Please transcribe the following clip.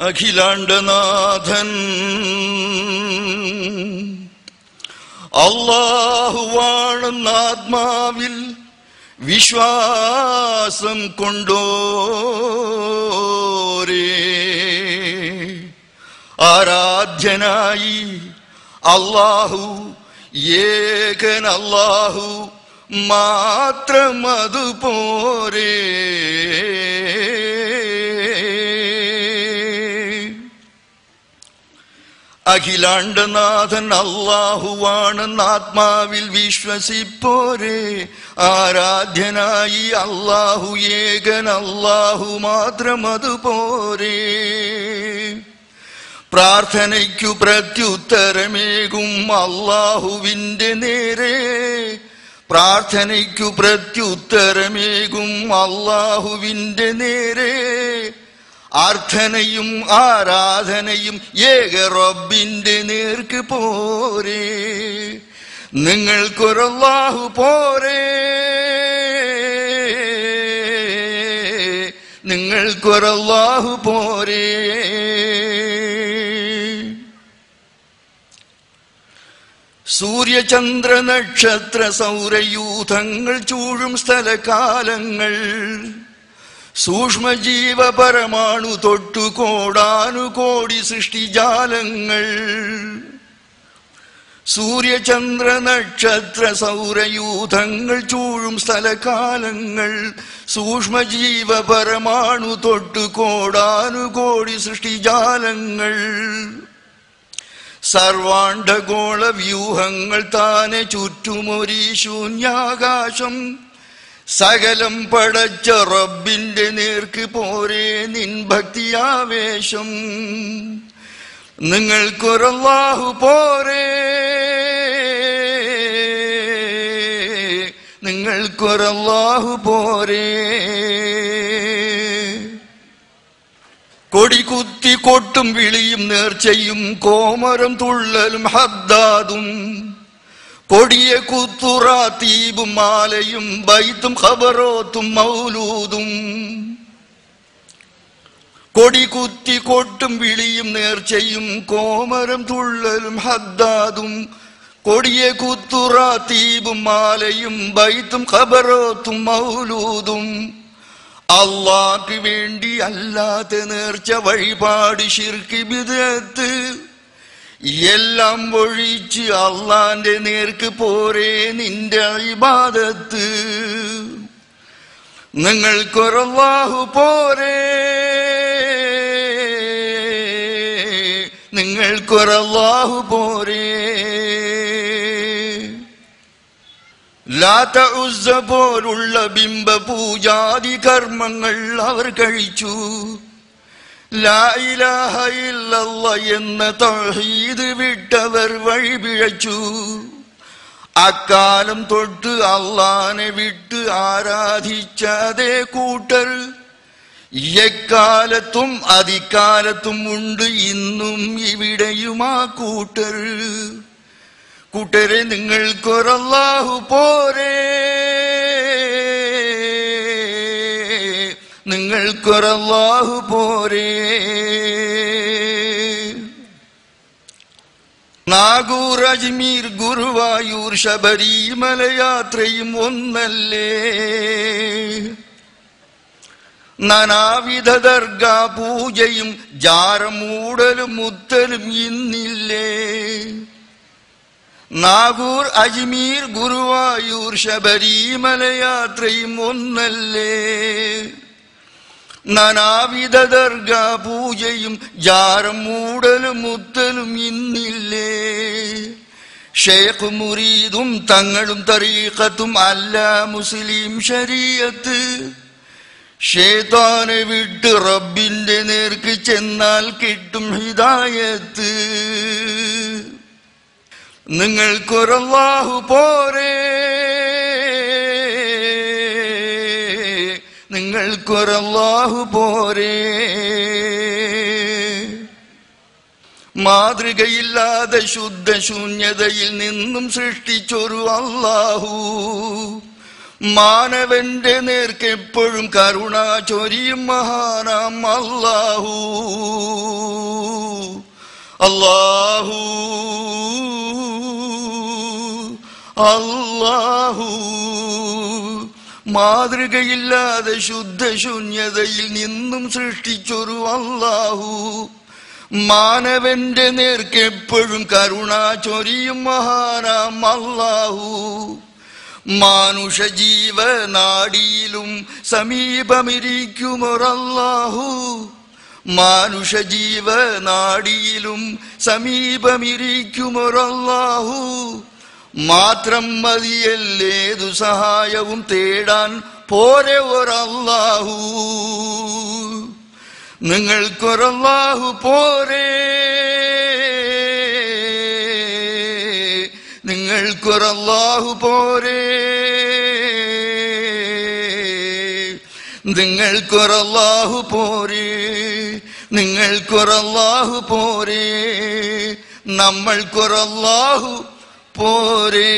അഖിലാണ്ടനാഥൻ അള്ളാഹുവാണെന്ന ആത്മാവിൽ വിശ്വാസം കൊണ്ടോരേ. ആരാധ്യനായി അള്ളാഹു ഏകൻ അള്ളാഹു മാത്രം അതുപോരേ അഖിലാണ്ടനാഥൻ അള്ളാഹുവാണെന്ന് ആത്മാവിൽ വിശ്വസിപ്പോരെ. ആരാധ്യനായി അള്ളാഹു ഏകൻ അള്ളാഹു മാത്രം അതുപോരെ പ്രാർത്ഥനയ്ക്കു പ്രത്യുത്തരമേകും അള്ളാഹുവിന്റെ നേരെ. പ്രാർത്ഥനയ്ക്കു പ്രത്യുത്തരമേകും അള്ളാഹുവിന്റെ നേരെ. ആർത്ഥനയും ആരാധനയും ഏക റബ്ബിന്റെ നേർക്ക് പോരെ. നിങ്ങൾക്കൊരല്ലാഹു പോരെ. നിങ്ങൾക്കൊരല്ലാഹു പോരെ. സൂര്യചന്ദ്ര നക്ഷത്ര സൗരയൂഥങ്ങൾ ചൂഴും സ്ഥലകാലങ്ങൾ സൂക്ഷ്മജീവ പരമാണു തൊട്ടു കോടാനുകോടി സൃഷ്ടിജാലങ്ങൾ സൂര്യചന്ദ്ര നക്ഷത്ര സൗരയൂഥങ്ങൾ ചൂഴും സ്ഥലകാലങ്ങൾ. സൂക്ഷ്മജീവ പരമാണു തൊട്ടു കോടാനുകോടി സൃഷ്ടിജാലങ്ങൾ സർവാണ്ഡഗോള വ്യൂഹങ്ങൾ താനെ ചുറ്റുമൊരീ ശൂന്യാകാശം സകലം പടച്ച റബ്ബിന്റെ നേർക്ക് പോരെ നിൻ ഭക്തിയാവേശം. നിങ്ങൾക്കൊരല്ലാഹു പോരെ. നിങ്ങൾക്കൊരല്ലാഹു പോരെ. കൊടി കുത്തി കൊട്ടും വിളിയും നേർച്ചയും കോമരം തുള്ളലും ഹദ്ദാദും. കൊടിയ തീപും മാലയും ബൈത്തും ഖബറോത്തും മൗലൂദും. കൊടി കുത്തി കൊട്ടും വിളിയും നേർച്ചയും കോമരം തുള്ളലും ഹദ്ദാദും. കൊടിയ തീപും മാലയും ബൈത്തും ഖബറോത്തും മൗലൂദും. അള്ളാക്ക് വേണ്ടി അല്ലാത്ത നേർച്ച വഴിപാട് ശിർക്കി ബിദത്ത് എല്ലാം ഒഴിച്ച് അള്ളാന്റെ നേർക്ക് പോരെ നിന്റെ ഇബാദത്ത്. നിങ്ങൾക്കൊരല്ലാഹു പോരെ. കുറവാഹു പോരെ. ലാത്ത ഉസ്സ പോലുള്ള ബിംബ പൂജാതി കർമ്മങ്ങൾ അവർ കഴിച്ചു. ലാ ഇലാഹ ഇല്ലല്ല എന്ന തഹീദ് വിട്ടവർ വഴിപിഴച്ചു അക്കാലം തൊട്ട് അള്ളാനെ വിട്ട് ആരാധിച്ച അതേ കൂട്ടർ. എക്കാലത്തും അതിക്കാലത്തും ഉണ്ട് ഇന്നും ഇവിടെയും ആ കൂട്ടർ. കൂട്ടരെ നിങ്ങൾക്കൊരല്ലാഹു പോരെ. നിങ്ങൾക്കൊരല്ലാഹു പോരേ. നാഗൂർ അജ്മീർ ഗുരുവായൂർ ശബരിമല യാത്രയും ഒന്നല്ലേ. നാനാവിധ ദർഗാ പൂജയും ജാരമൂടലും മുത്തലും ഇന്നില്ലേ. നാഗൂർ അജ്മീർ ഗുരുവായൂർ ശബരിമല യാത്രയും ഒന്നല്ലേ. നാനാവിധ ദർഗാ പൂജയും ജാരം മൂടലും മുത്തലും ഇന്നില്ലേ? ഷേഖ് മുരീദും തങ്ങളും തറീഖത്തും അല്ല മുസ്ലിം ശരീഅത്ത്. ഷേതാനെ വിട്ട് റബ്ബിന്റെ നേർക്ക് ചെന്നാൽ കിട്ടും ഹിദായത്ത്. നിങ്ങൾക്കൊരല്ലാഹു പോരെ. നിങ്ങൾക്കൊരല്ലാഹു പോരെ. മാതൃകയില്ലാതെ ശുദ്ധ ശൂന്യതയിൽ നിന്നും സൃഷ്ടിച്ചൊരു അല്ലാഹു. മാനവന്റെ നേർക്കെപ്പോഴും കരുണ ചൊരിയും മഹാനാം അല്ലാഹു. അല്ലാഹു. അല്ലാഹു. മാതൃകയില്ലാതെ ശുദ്ധശൂന്യതയിൽ നിന്നും സൃഷ്ടിച്ചൊരു അള്ളാഹു മാനവന്റെ നേർക്കെപ്പോഴും കരുണ ചൊരിയും മഹാനാം അള്ളാഹു മാനുഷ ജീവനാടിയിലും സമീപമിരിക്കുമൊരല്ലാഹു. മാനുഷ ജീവനാടിയിലും സമീപമിരിക്കുമൊരല്ലാഹു. മാത്രം മതിയല്ലേതു സഹായവും തേടാൻ? പോരെ ഒരല്ലാഹു. നിങ്ങൾക്കൊരല്ലാഹു പോരേ. നിങ്ങൾക്കൊരല്ലാഹു പോരേ. നിങ്ങൾക്കൊരല്ലാഹു പോരേ. നിങ്ങൾക്കൊരല്ലാഹു പോരേ. നമ്മൾക്കൊരല്ലാഹു போரே